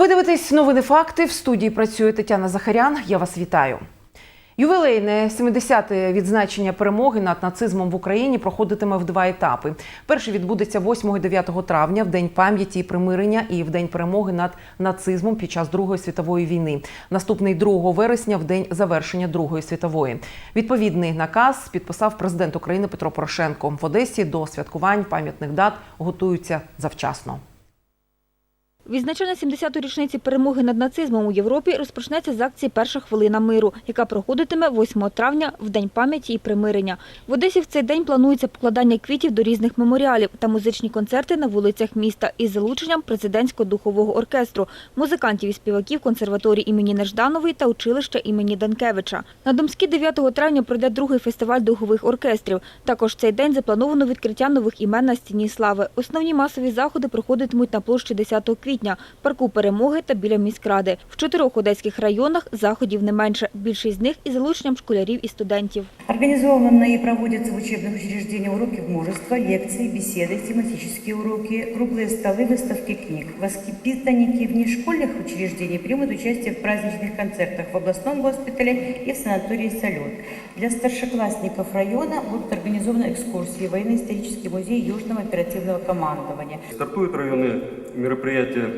Ви дивитесь новини факти. В студії працює Тетяна Захарян. Я вас вітаю. Ювілейне 70-те відзначення перемоги над нацизмом в Україні проходитиме в два етапи. Перший відбудеться 8 і 9 травня, в день пам'яті і примирення, і в день перемоги над нацизмом під час Другої світової війни. Наступний 2 вересня, в день завершення Другої світової. Відповідний наказ підписав президент України Петро Порошенко. В Одесі до святкувань пам'ятних дат готуються завчасно. Відзначення 70-ї річниці перемоги над нацизмом у Європі розпочнеться з акції Перша хвилина миру, яка проходитиме 8 травня в День пам'яті і примирення. В Одесі в цей день планується покладання квітів до різних меморіалів та музичні концерти на вулицях міста із залученням президентського духового оркестру, музикантів і співаків консерваторії імені Нежданової та училища імені Данкевича. На Домській 9 травня пройде другий фестиваль духових оркестрів. Також цей день заплановано відкриття нових імен на стіні слави. Основні масові заходи проходитимуть на площі 10 квітня, парку перемоги та біля міськради. В чотирьох одеських районах заходів не менше. Більшість з них із залученням школярів і студентів. Организованы и проводятся в учебных учреждениях уроки мужества, лекции, беседы, тематические уроки, круглые столы, выставки книг. Воспитанники внешкольных учреждений примут участие в праздничных концертах в областном госпитале и в санатории «Салют». Для старшеклассников района будут организованы экскурсии в военно-исторический музей Южного оперативного командования. Стартуют районные мероприятия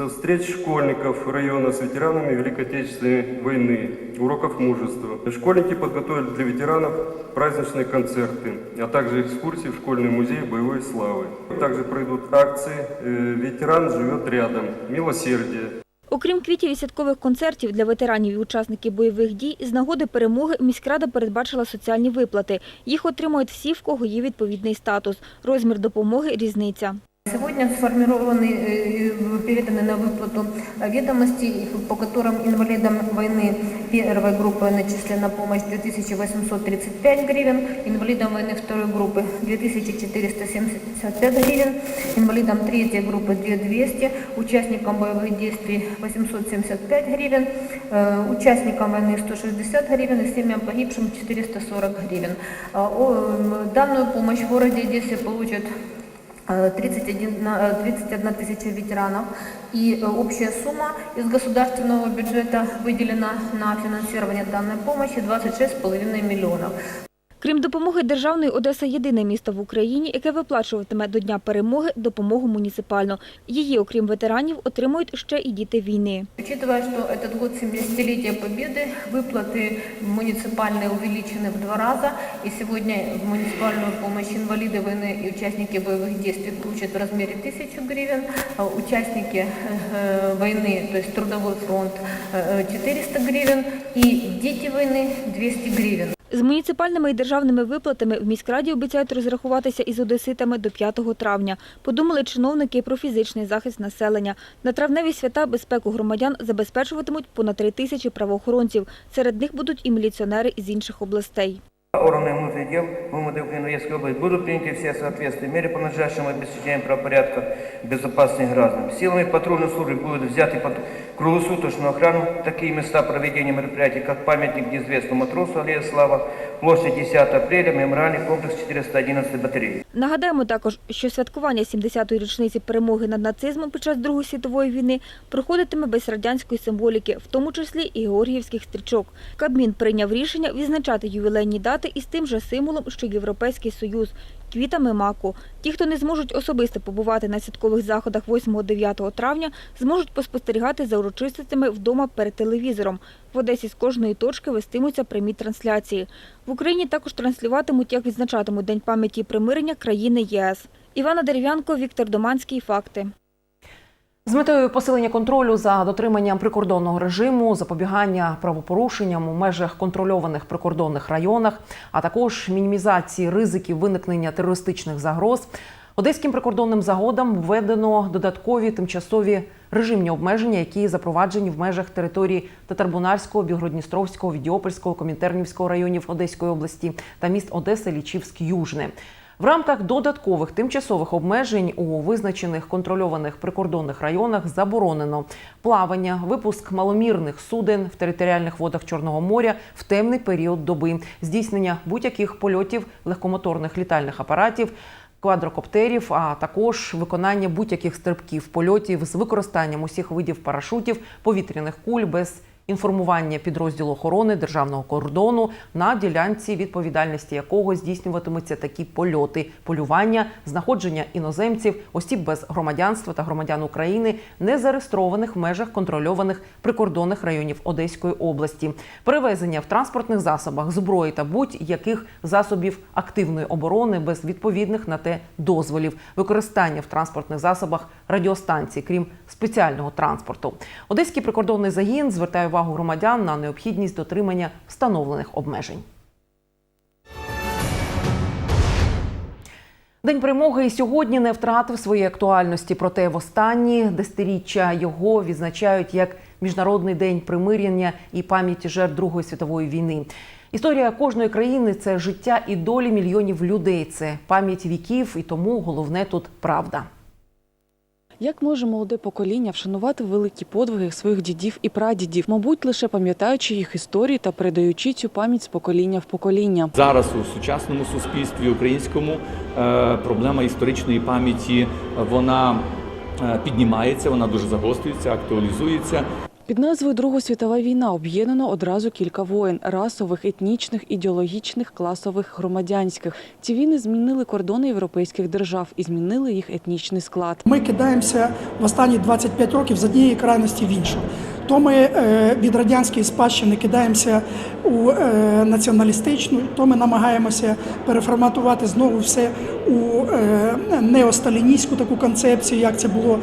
со встреч школьников района с ветеранами Великой Отечественной войны, уроков мужества. Школьники подготовили для ветеранов праздничные концерты, а также экскурсии в школьный музей боевой славы. Также пройдут акции э, «Ветеран живет рядом», «Милосердие». Окрім квітів і святкових концертів для ветеранів і учасників бойових дій, з нагоди перемоги міськрада передбачила соціальні виплати. Їх отримують всі, в кого є відповідний статус. Розмір допомоги – різниця. Сегодня сформированы, э, переданы на выплату ведомости, по которым инвалидам войны первой группы начислена помощь 2835 гривен, инвалидам войны второй группы 2475 гривен, инвалидам третьей группы 2200, участникам боевых действий 875 гривен, э, участникам войны 160 гривен и семьям погибшим 440 гривен. А, о, м, Данную помощь в городе Одессе получат Э, 31, на- э, 31 тысяча ветеранов. И э, общая сумма из государственного бюджета выделена на финансирование данной помощи 26,5 миллионов. Крім допомоги державної, Одеса – єдине місто в Україні, яке виплачуватиме до Дня перемоги допомогу муніципальну. Її, окрім ветеранів, отримують ще і діти війни. Учитывая, что этот год 70-летия Победы, выплаты муниципальные увеличены в два раза, и сегодня муниципальную помощь инвалиды войны и участники боевых действий получат в размере 1000 гривен, а участники э, войны, то есть трудовой фронт, э, 400 гривен, и дети войны 200 гривен. З муніципальними і державними виплатами в міськраді обіцяють розрахуватися із одеситами до 5 травня. Подумали чиновники і про фізичний захист населення. На травневі свята безпеку громадян забезпечуватимуть понад 3 тисячі правоохоронців. Серед них будуть і міліціонери із інших областей. Органы внутренних дел ВМД Украины области будут приняты все соответствующие меры по надлежащему обеспечению правопорядка и безопасности граждан. Силами патрульной службы будут взяты под круглосуточную охрану такие места проведения мероприятий, как памятник неизвестному матросу Аллея Слава, площадь 10 апреля, мемориальный комплекс 411 батареи. Нагадаємо також, що святкування 70-ї річниці перемоги над нацизмом під час Другої світової війни проходитиме без радянської символіки, в тому числі і георгіївських стрічок. Кабмін прийняв рішення відзначати ювілейні дати із тим же символом, що Європейський Союз – квітами маку. Ті, хто не зможуть особисто побувати на святкових заходах 8-9 травня, зможуть поспостерігати за урочистостями вдома перед телевізором. В Одесі з кожної точки вестимуться прямі трансляції. В Україні також транслюватимуть, як відзначатимуть День пам'яті примирення країни ЄС. Івана Дерев'янко, Віктор Доманський. Факти. З метою посилення контролю за дотриманням прикордонного режиму, запобігання правопорушенням у межах контрольованих прикордонних районах, а також мінімізації ризиків виникнення терористичних загроз, одеським прикордонним загодам введено додаткові тимчасові режимні обмеження, які запроваджені в межах території Татарбунарського, Білгородністровського, Відіопольського, Комінтернівського районів Одеської області та міст Одеса, Лічівськ, Южне. В рамках додаткових тимчасових обмежень у визначених контрольованих прикордонних районах заборонено плавання, випуск маломірних суден в територіальних водах Чорного моря в темний період доби, здійснення будь-яких польотів легкомоторних літальних апаратів, квадрокоптерів, а також виконання будь-яких стрибків, польотів з використанням усіх видів парашутів, повітряних куль без інформування підрозділу охорони державного кордону на ділянці відповідальності якого здійснюватимуться такі польоти, полювання, знаходження іноземців, осіб без громадянства та громадян України, не зареєстрованих в межах контрольованих прикордонних районів Одеської області, перевезення в транспортних засобах зброї та будь-яких засобів активної оборони без відповідних на те дозволів, використання в транспортних засобах радіостанцій, крім спеціального транспорту. Одеський прикордонний загін звертає увагу громадян на необхідність дотримання встановлених обмежень. День перемоги і сьогодні не втратив своєї актуальності, проте в останні десятиріччя його відзначають як Міжнародний день примирення і пам'яті жертв Другої світової війни. Історія кожної країни це життя і долі мільйонів людей. Це пам'ять віків, і тому головне тут правда. Як може молоде покоління вшанувати великі подвиги своїх дідів і прадідів, мабуть, лише пам'ятаючи їх історії та передаючи цю пам'ять з покоління в покоління. Зараз у сучасному суспільстві українському е, проблема історичної пам'яті вона е, піднімається, вона дуже загострюється, актуалізується. Під назвою Друга світова війна об'єднано одразу кілька воєн расових, етнічних, ідеологічних, класових, громадянських. Ці війни змінили кордони європейських держав і змінили їх етнічний склад. Ми кидаємося в останні 25 років з однієї крайності в іншу. То ми е, від радянської спадщини кидаємося у е, націоналістичну, то ми намагаємося переформатувати знову все у е, неосталіністську таку концепцію, як це було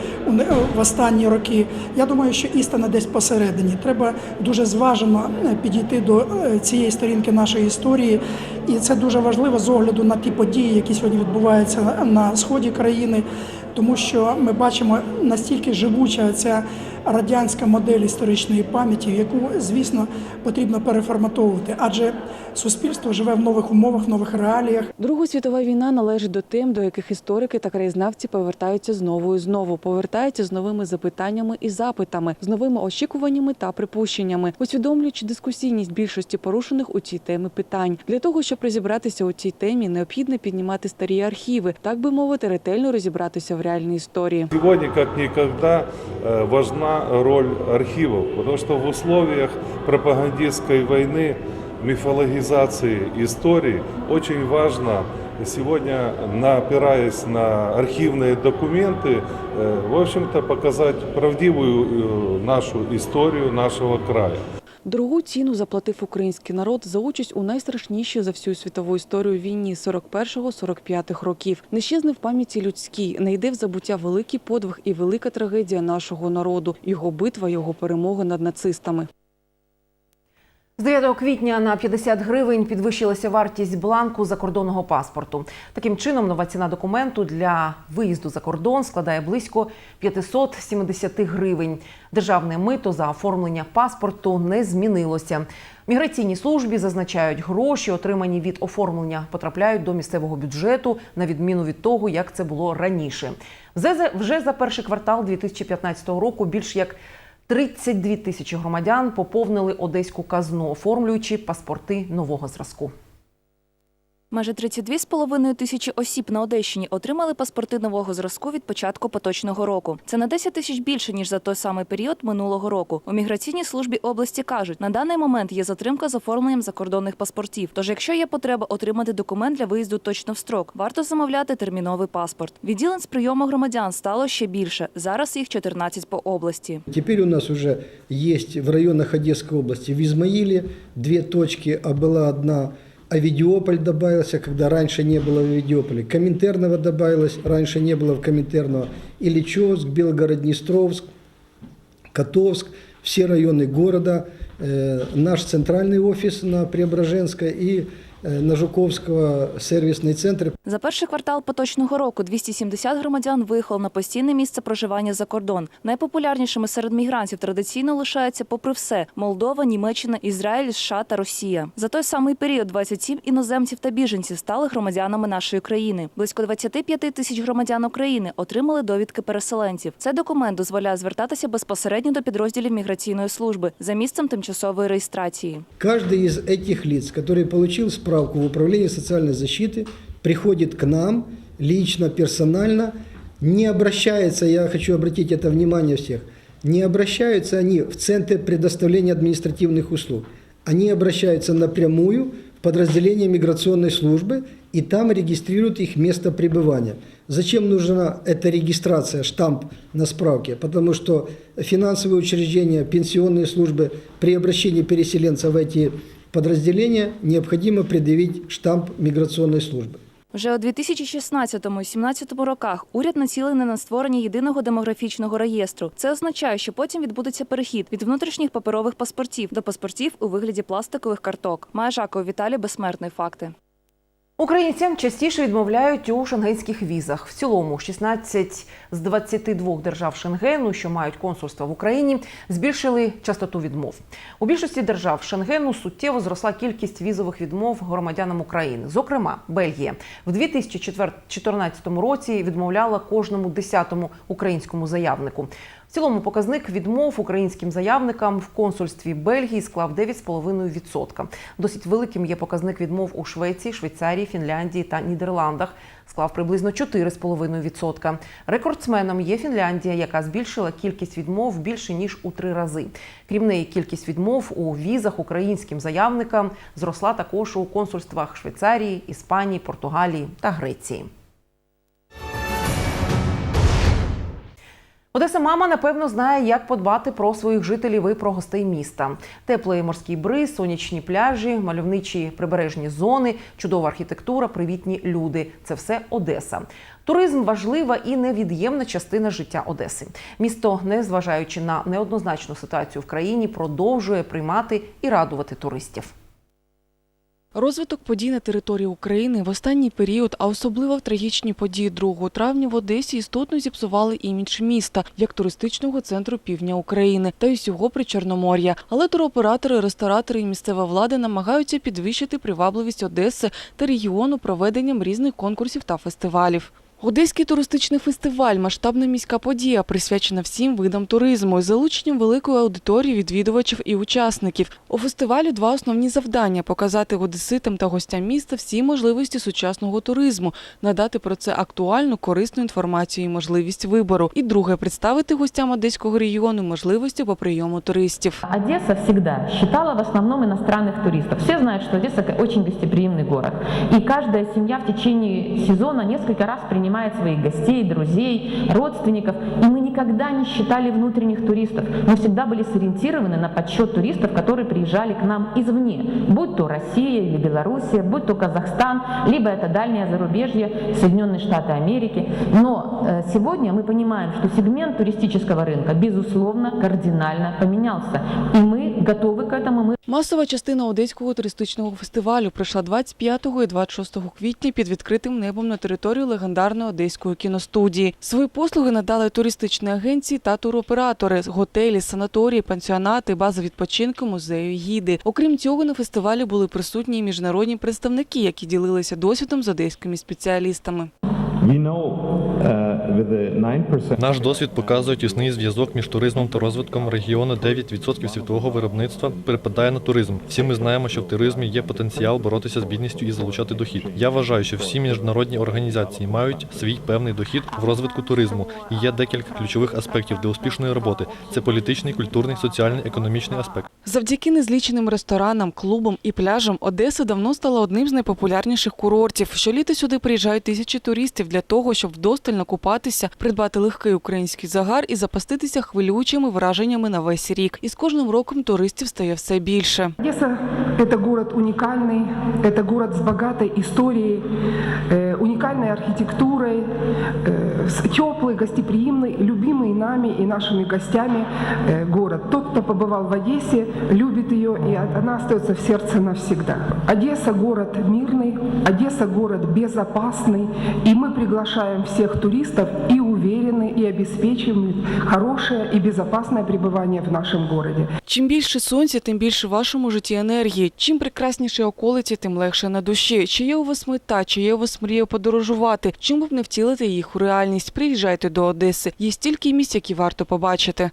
в останні роки. Я думаю, що істина десь посередині. Треба дуже зважено підійти до цієї сторінки нашої історії, і це дуже важливо з огляду на ті події, які сьогодні відбуваються на сході країни тому що ми бачимо настільки живуча ця радянська модель історичної пам'яті, яку, звісно, потрібно переформатовувати, адже суспільство живе в нових умовах, в нових реаліях. Друга світова війна належить до тем, до яких історики та краєзнавці повертаються знову і знову, повертаються з новими запитаннями і запитами, з новими очікуваннями та припущеннями, усвідомлюючи дискусійність більшості порушених у цій темі питань. Для того щоб розібратися у цій темі, необхідно піднімати старі архіви, так би мовити, ретельно розібратися в реальній історії. Сегодня, как никогда, э, важна роль архивов, потому что в условиях пропагандистской войны, мифологизации истории, очень важно сегодня, опираясь на архивные документы, э, в общем-то, показать правдивую э, нашу историю нашего края. Дорогу ціну заплатив український народ за участь у найстрашнішій за всю світову історію війні 41-45 років. Не щезне в пам'яті людській, не йде в забуття великий подвиг і велика трагедія нашого народу, його битва, його перемога над нацистами. З 9 квітня на 50 гривень підвищилася вартість бланку закордонного паспорту. Таким чином, нова ціна документу для виїзду за кордон складає близько 570 гривень. Державне мито за оформлення паспорту не змінилося. В міграційній службі зазначають, гроші, отримані від оформлення, потрапляють до місцевого бюджету на відміну від того, як це було раніше. Вже за перший квартал 2015 року більш як 32 тисячі громадян поповнили одеську казну, оформлюючи паспорти нового зразку. Майже 32,5 тисячі осіб на Одещині отримали паспорти нового зразку від початку поточного року. Це на 10 тисяч більше ніж за той самий період минулого року. У міграційній службі області кажуть, на даний момент є затримка з оформленням закордонних паспортів. Тож, якщо є потреба отримати документ для виїзду точно в строк, варто замовляти терміновий паспорт. Відділень з прийому громадян стало ще більше. Зараз їх 14 по області. Теперь у нас уже есть в районах Одесской области, в Измаиле две точки, а была одна Авидиополь добавился, когда раньше не было в Авидиополе. Коминтерново добавилось, раньше не было в Коминтерново. Ильичевск, Белгород-Днестровск, Котовск, все районы города, э, наш центральный офис на Преображенской и э, на Жуковского сервисный центр. За перший квартал поточного року 270 громадян виїхало на постійне місце проживання за кордон. Найпопулярнішими серед мігрантів традиційно лишаються, попри все, Молдова, Німеччина, Ізраїль, США та Росія. За той самий період 27 іноземців та біженців стали громадянами нашої країни. Близько 25 тисяч громадян України отримали довідки переселенців. Цей документ дозволяє звертатися безпосередньо до підрозділів міграційної служби за місцем тимчасової реєстрації. Каждый из этих лиц, который получил справку в Управлении социальной защиты, приходит к нам лично, персонально, не обращаются, я хочу обратить это внимание всех, не обращаются они в Центр предоставления административных услуг. Они обращаются напрямую в подразделение миграционной службы и там регистрируют их место пребывания. Зачем нужна эта регистрация, штамп на справке? Потому что финансовые учреждения, пенсионные службы при обращении переселенцев в эти подразделения необходимо предъявить штамп миграционной службы. Вже у 2016-2017 роках уряд націлений на створення єдиного демографічного реєстру. Це означає, що потім відбудеться перехід від внутрішніх паперових паспортів до паспортів у вигляді пластикових карток. Має Віталій безсмертний факти. Українцям частіше відмовляють у шенгенських візах. В цілому 16 з 22 держав Шенгену, що мають консульство в Україні, збільшили частоту відмов. У більшості держав Шенгену суттєво зросла кількість візових відмов громадянам України. Зокрема, Бельгія в 2014 році відмовляла кожному десятому українському заявнику. Цілому показник відмов українським заявникам в консульстві Бельгії склав 9,5%. Досить великим є показник відмов у Швеції, Швейцарії, Фінляндії та Нідерландах. Склав приблизно 4,5%. Рекордсменом є Фінляндія, яка збільшила кількість відмов більше ніж у три рази. Крім неї, кількість відмов у візах українським заявникам зросла також у консульствах Швейцарії, Іспанії, Португалії та Греції. Одеса мама напевно знає, як подбати про своїх жителів і про гостей міста. Теплий морський бриз, сонячні пляжі, мальовничі прибережні зони, чудова архітектура, привітні люди це все Одеса. Туризм важлива і невід'ємна частина життя Одеси. Місто, незважаючи на неоднозначну ситуацію в країні, продовжує приймати і радувати туристів. Розвиток подій на території України в останній період, а особливо в трагічні події 2 травня в Одесі істотно зіпсували імідж міста як туристичного центру півдня України та усього Причорномор'я. Але туроператори, ресторатори і місцева влада намагаються підвищити привабливість Одеси та регіону проведенням різних конкурсів та фестивалів. Одеський туристичний фестиваль масштабна міська подія, присвячена всім видам туризму із залученням великої аудиторії відвідувачів і учасників. У фестивалі два основні завдання: показати одеситам та гостям міста всі можливості сучасного туризму, надати про це актуальну, корисну інформацію і можливість вибору. І друге представити гостям одеського регіону можливості по прийому туристів. Одесса всегда считала в основном иностранных туристов. Все знают, что Одесса очень гостеприимный город. И каждая семья в течение сезона несколько раз принимает своих гостей, друзей, родственников. И мы никогда не считали внутренних туристов. Мы всегда были сориентированы на подсчет туристов, которые приезжали к нам извне. Будь то Россия или Белоруссия, будь то Казахстан, либо это дальнее зарубежье, Соединенные Штаты Америки. Но э, сегодня мы понимаем, что сегмент туристического рынка, безусловно, кардинально поменялся. И мы готовы к этому. Мы Масова частина Одеського туристичного фестивалю пройшла 25 і 26 квітня під відкритим небом на територію легендарної Одеської кіностудії. Свої послуги надали туристичні агенції та туроператори, готелі, санаторії, пансіонати, бази відпочинку, музею, гіди. Окрім цього, на фестивалі були присутні і міжнародні представники, які ділилися досвідом з одеськими спеціалістами. Наш досвід показує тісний зв'язок між туризмом та розвитком регіону. 9% світового виробництва припадає на туризм. Всі ми знаємо, що в туризмі є потенціал боротися з бідністю і залучати дохід. Я вважаю, що всі міжнародні організації мають свій певний дохід в розвитку туризму. І є декілька ключових аспектів для успішної роботи: це політичний, культурний, соціальний, економічний аспект. Завдяки незліченим ресторанам, клубам і пляжам Одеса давно стала одним з найпопулярніших курортів. Щоліта сюди приїжджають тисячі туристів для того, щоб вдосталь накупатися, придбати легкий український загар і запаститися хвилюючими враженнями на весь рік. І з кожним роком туристів стає все більше. Одесса – это город уникальный, это город с богатой историей, э, уникальной архитектурой, э, с- теплый, гостеприимный, любимый нами и нашими гостями э, город. Тот, кто побывал в Одессе, любит ее, и о- она остается в сердце навсегда. Одесса – город мирный, Одесса – город безопасный, и мы приглашаем всех туристов и уверены, и обеспечиваем хорошее и безопасное пребывание в нашем городе. Чим більше сонця, тим більше в вашому житті енергії. Чим прекрасніші околиці, тим легше на душі. Чи є у вас мета, чи є у вас мрія подорожувати? Чим б не втілити їх у реальність? Приїжджайте до Одеси. Є стільки місць, які варто побачити.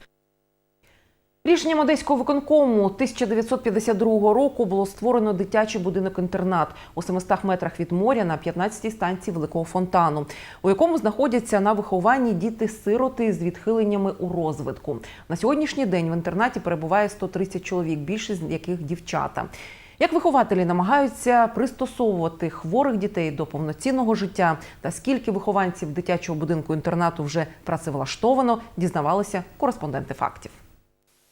Рішенням Одеського виконкому 1952 року було створено дитячий будинок-інтернат у 700 метрах від моря на 15-й станції Великого фонтану, у якому знаходяться на вихованні діти-сироти з відхиленнями у розвитку. На сьогоднішній день в інтернаті перебуває 130 чоловік, більшість з яких дівчата. Як вихователі намагаються пристосовувати хворих дітей до повноцінного життя та скільки вихованців дитячого будинку інтернату вже працевлаштовано, дізнавалися кореспонденти фактів.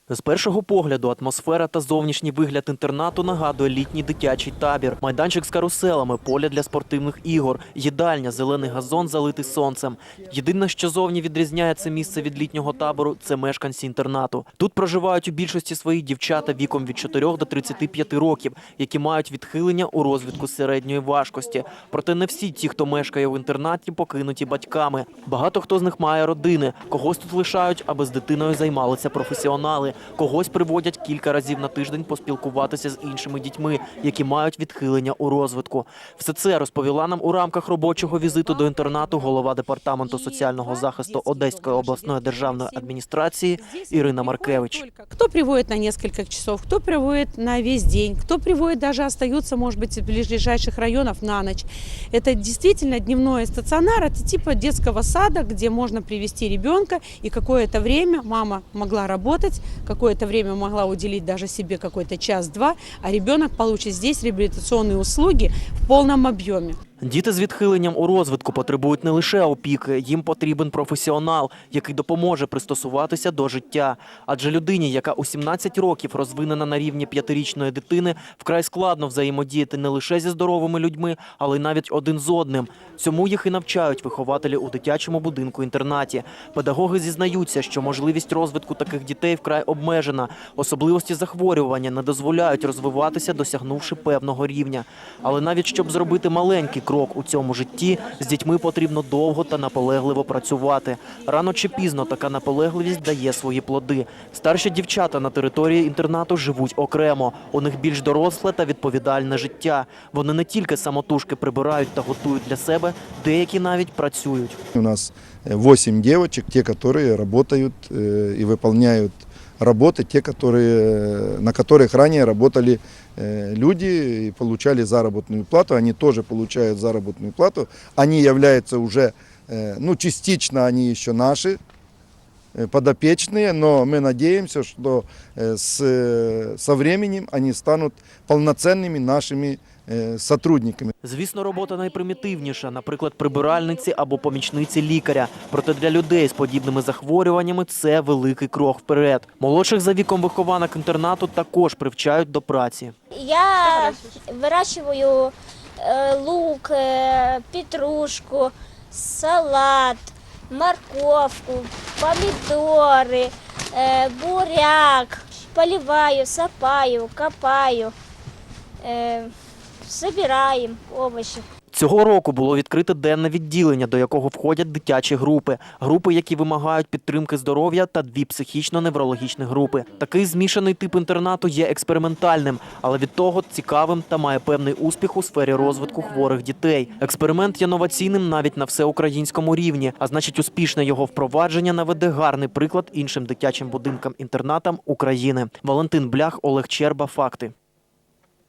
З першого погляду атмосфера та зовнішній вигляд інтернату нагадує літній дитячий табір. Майданчик з каруселами, поля для спортивних ігор, їдальня, зелений газон, залитий сонцем. Єдине, що зовні відрізняє це місце від літнього табору, це мешканці інтернату. Тут проживають у більшості свої дівчата віком від 4 до 35 років, які мають відхилення у розвитку середньої важкості. Проте не всі ті, хто мешкає в інтернаті, покинуті батьками. Багато хто з них має родини, когось тут лишають, аби з дитиною займалися професіонали. Когось приводять кілька разів на тиждень поспілкуватися з іншими дітьми, які мають відхилення у розвитку. Все це розповіла нам у рамках робочого візиту до інтернату голова департаменту соціального захисту Одеської обласної державної адміністрації Ірина Маркевич. Кто приводит на несколько часов, кто приводит на весь день, кто приводит даже остается, может быть, из ближайших районов на ночь. Это действительно дневной стационар, это типа детского сада, где можно привести ребенка, и какое-то время мама могла работать, какое-то время могла уделить даже себе какой-то час-два, а ребенок получит здесь реабилитационные услуги в полном объеме. Діти з відхиленням у розвитку потребують не лише опіки, їм потрібен професіонал, який допоможе пристосуватися до життя. Адже людині, яка у 17 років розвинена на рівні п'ятирічної дитини, вкрай складно взаємодіяти не лише зі здоровими людьми, але й навіть один з одним. Цьому їх і навчають вихователі у дитячому будинку-інтернаті. Педагоги зізнаються, що можливість розвитку таких дітей вкрай обмежена. Особливості захворювання не дозволяють розвиватися, досягнувши певного рівня. Але навіть щоб зробити маленький крок у цьому житті, з дітьми потрібно довго та наполегливо працювати. Рано чи пізно така наполегливість дає свої плоди. Старші дівчата на території інтернату живуть окремо. У них більш доросле та відповідальне життя. Вони не тільки самотужки прибирають та готують для себе, деякі навіть працюють. У нас 8 девочек, те, которые работают э, и выполняют работы, те, которые, на которых ранее работали э, люди и получали заработную плату. Они тоже получают заработную плату. Они являются уже, э, ну, частично они еще наши э, подопечные, но мы надеемся, что э, с, э, со временем они станут полноценными нашими э, сотрудниками. Звісно, робота найпримітивніша, наприклад, прибиральниці або помічниці лікаря. Проте для людей з подібними захворюваннями це великий крок вперед. Молодших за віком вихованок інтернату також привчають до праці. Я вирощую е, лук, е, петрушку, салат, морковку, помидоры, е, буряк. Поливаю, сапаю, копаю, е, собираем овощи. Цього року було відкрите денне відділення, до якого входять дитячі групи, групи, які вимагають підтримки здоров'я, та дві психічно-неврологічні групи. Такий змішаний тип інтернату є експериментальним, але від того цікавим та має певний успіх у сфері розвитку хворих дітей. Експеримент є новаційним навіть на всеукраїнському рівні, а значить, успішне його впровадження наведе гарний приклад іншим дитячим будинкам-інтернатам України. Валентин Блях, Олег Черба. Факти.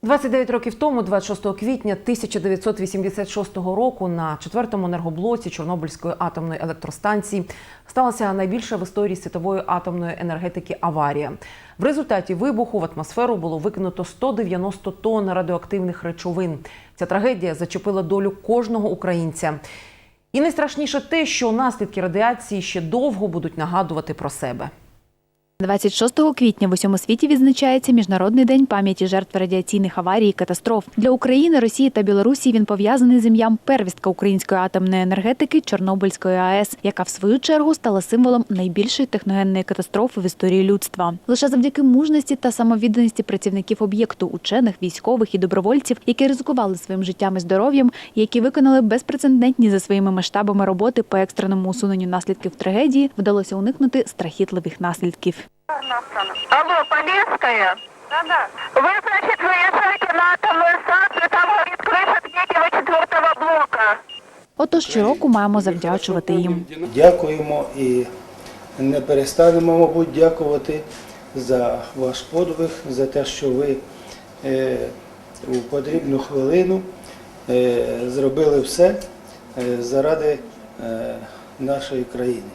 29 років тому, 26 квітня 1986 року, на четвертому енергоблоці Чорнобильської атомної електростанції сталася найбільша в історії світової атомної енергетики аварія. В результаті вибуху в атмосферу було викинуто 190 тонн радіоактивних речовин. Ця трагедія зачепила долю кожного українця. І найстрашніше те, що наслідки радіації ще довго будуть нагадувати про себе. 26 квітня в усьому світі відзначається Міжнародний день пам'яті жертв радіаційних аварій і катастроф. Для України, Росії та Білорусі він пов'язаний з ім'ям первістка української атомної енергетики Чорнобильської АЕС, яка в свою чергу стала символом найбільшої техногенної катастрофи в історії людства. Лише завдяки мужності та самовідданості працівників об'єкту, учених, військових і добровольців, які ризикували своїм життям і здоров'ям, які виконали безпрецедентні за своїми масштабами роботи по екстреному усуненню наслідків трагедії, вдалося уникнути страхітливих наслідків. Алло, Полесская? Да-да. Вы, значит, выезжаете на атомную станцию, там горит крыша третьего, четвертого блока. Отож щороку маємо завдячувати їм. Дякуємо і не перестанемо, мабуть, дякувати за ваш подвиг, за те, що ви е, у потрібну хвилину е, зробили все е, заради е, нашої країни.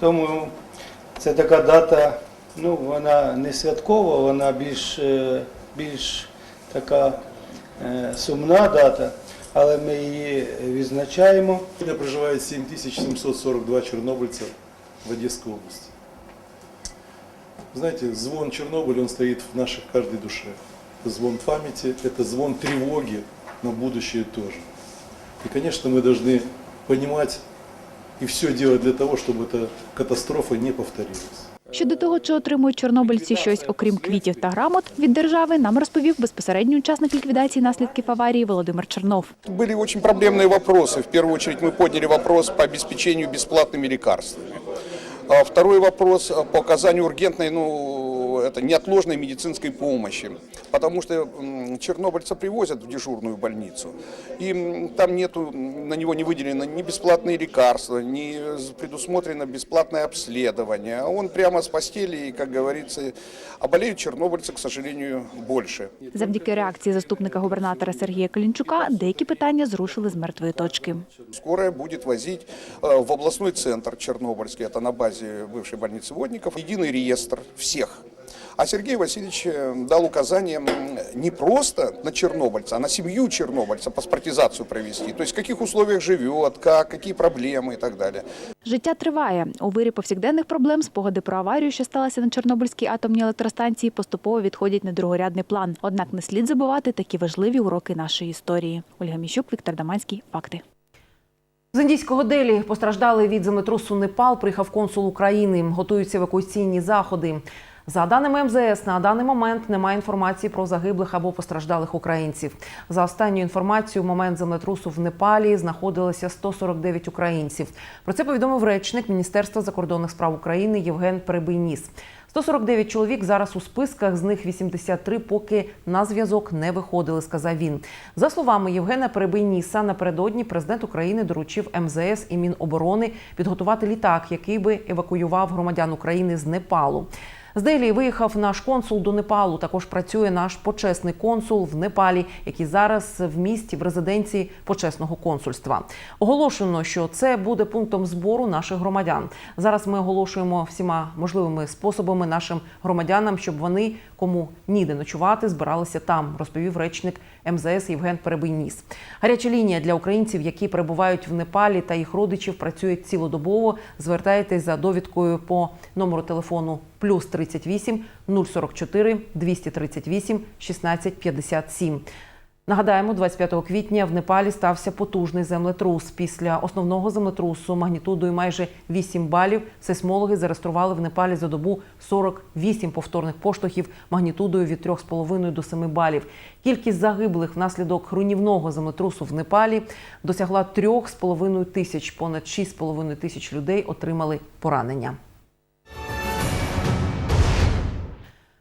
Тому це така дата, ну, вона не святкова, вона більш, е, більш така е, сумна дата, але ми її відзначаємо. Сегодня проживает 7742 чернобыльца в Одесской области. Знаете, звон Чернобыля, он стоит в нашей каждой душе. Это звон памяти, это звон тревоги на будущее тоже. И, конечно, мы должны понимать и все делать для того, чтобы эта катастрофа не повторилась. Щодо того, чи отримують чорнобильці щось окрім квітів та грамот від держави, нам розповів безпосередній учасник ліквідації наслідків аварії Володимир Чернов. Были очень проблемные вопросы. В первую очередь мы подняли вопрос по обеспечению бесплатными лекарствами. А Второй вопрос по оказанию ургентной, ну, это неотложной медицинской помощи. Потому что м, чернобыльца привозят в дежурную больницу, и м, там нету, м, на него не выделено ни бесплатные лекарства, ни предусмотрено бесплатное обследование. А Он прямо с постели, и, как говорится, а болеют чернобыльцы, к сожалению, больше. Завдяки реакції заступника губернатора Сергія Калінчука деякі питання зрушили з мертвої точки. Скорая будет возить э, в областной центр Чернобыльский, это на базе бывшей больницы водников, единый реестр всех. А Сергей Васильевич э, дал указание м, не просто на чернобыльца, а на семью чернобыльца паспортизацию провести. То есть в каких условиях живет, как, какие проблемы и так далее. Життя триває. У вирі повсякденних проблем спогади про аварію, що сталася на Чорнобильській атомній електростанції, поступово відходять на другорядний план. Однак не слід забувати такі важливі уроки нашої історії. Ольга Міщук, Віктор Даманський. Факти. З індійського Делі постраждали від землетрусу Непал. Приїхав консул України. Готуються евакуаційні заходи. За даними МЗС, на даний момент немає інформації про загиблих або постраждалих українців. За останньою інформацією, в момент землетрусу в Непалі знаходилося 149 українців. Про це повідомив речник Міністерства закордонних справ України Євген Перебийніс. 149 чоловік зараз у списках, з них 83 поки на зв'язок не виходили, сказав він. За словами Євгена Перебийніса, напередодні президент України доручив МЗС і Міноборони підготувати літак, який би евакуював громадян України з Непалу. З Делі виїхав наш консул до Непалу. Також працює наш почесний консул в Непалі, який зараз в місті в резиденції почесного консульства. Оголошено, що це буде пунктом збору наших громадян. Зараз ми оголошуємо всіма можливими способами нашим громадянам, щоб вони, кому ніде ночувати, збиралися там, розповів речник МЗС Євген Перебийніс. Гаряча лінія для українців, які перебувають в Непалі та їх родичів, працює цілодобово. Звертайтесь за довідкою по номеру телефону плюс 38 044 238 1657. Нагадаємо, 25 квітня в Непалі стався потужний землетрус. Після основного землетрусу магнітудою майже 8 балів сейсмологи зареєстрували в Непалі за добу 48 повторних поштовхів магнітудою від 3,5 до 7 балів. Кількість загиблих внаслідок руйнівного землетрусу в Непалі досягла 3,5 тисяч. Понад 6,5 тисяч людей отримали поранення.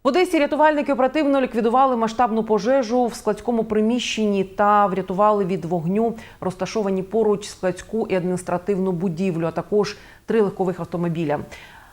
В Одесі рятувальники оперативно ліквідували масштабну пожежу в складському приміщенні та врятували від вогню розташовані поруч складську і адміністративну будівлю, а також три легкових автомобіля.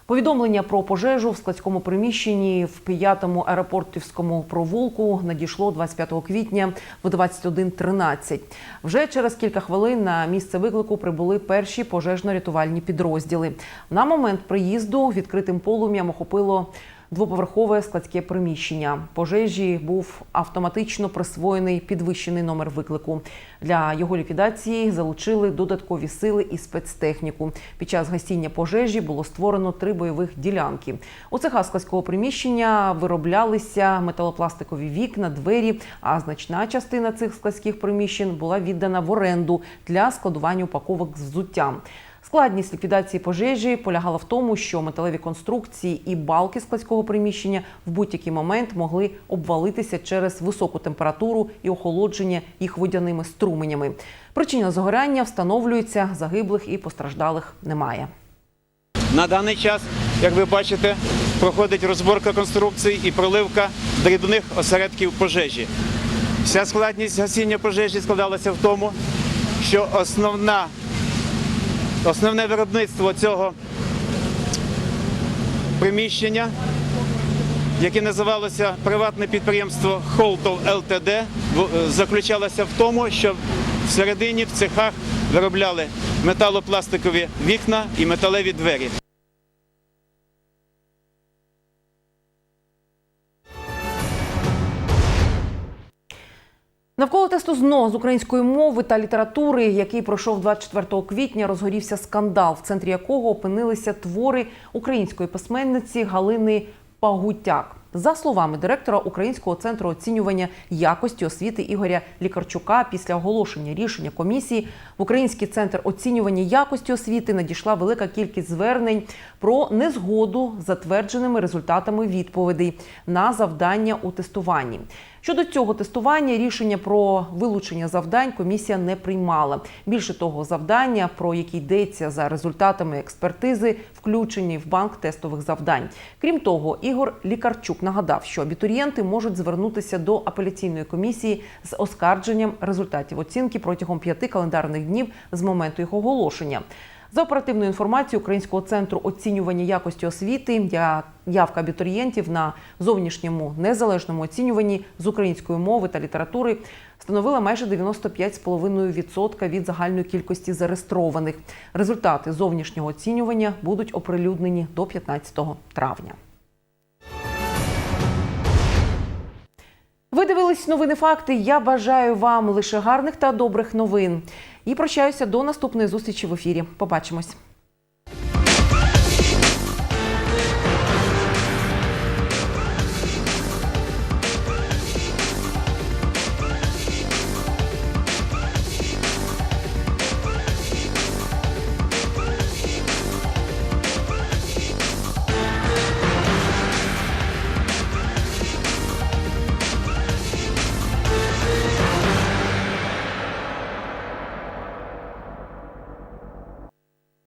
Повідомлення про пожежу в складському приміщенні в п'ятому аеропортівському провулку надійшло 25 квітня в 21.13. Вже через кілька хвилин на місце виклику прибули перші пожежно-рятувальні підрозділи. На момент приїзду відкритим полум'ям охопило двоповерхове складське приміщення. Пожежі був автоматично присвоєний підвищений номер виклику. Для його ліквідації залучили додаткові сили і спецтехніку. Під час гасіння пожежі було створено три бойових ділянки. У цехах складського приміщення вироблялися металопластикові вікна, двері. А значна частина цих складських приміщень була віддана в оренду для складування упаковок з взуттям. Складність ліквідації пожежі полягала в тому, що металеві конструкції і балки складського приміщення в будь-який момент могли обвалитися через високу температуру і охолодження їх водяними струменями. Причина загоряння встановлюється, загиблих і постраждалих немає. На даний час, як ви бачите, проходить розборка конструкцій і проливка дрібних осередків пожежі. Вся складність гасіння пожежі складалася в тому, що основна, основне виробництво цього приміщення яке називалося приватне підприємство Холтов ЛТД, е, заключалося в тому, що всередині в цехах виробляли металопластикові вікна і металеві двері. Навколо тесту ЗНО з української мови та літератури, який пройшов 24 квітня, розгорівся скандал, в центрі якого опинилися твори української письменниці Галини Пагутяк. За словами директора Українського центру оцінювання якості освіти Ігоря Лікарчука, після оголошення рішення комісії в Український центр оцінювання якості освіти надійшла велика кількість звернень про незгоду з затвердженими результатами відповідей на завдання у тестуванні. Щодо цього тестування, рішення про вилучення завдань комісія не приймала. Більше того, завдання, про які йдеться за результатами експертизи, включені в банк тестових завдань. Крім того, Ігор Лікарчук нагадав, що абітурієнти можуть звернутися до апеляційної комісії з оскарженням результатів оцінки протягом п'яти календарних днів з моменту їх оголошення. За оперативною інформацією Українського центру оцінювання якості освіти, явка абітурієнтів на зовнішньому незалежному оцінюванні з української мови та літератури становила майже 95,5% від загальної кількості зареєстрованих. Результати зовнішнього оцінювання будуть оприлюднені до 15 травня. Ви дивились новини факти. Я бажаю вам лише гарних та добрих новин. І прощаюся до наступної зустрічі в ефірі. Побачимось.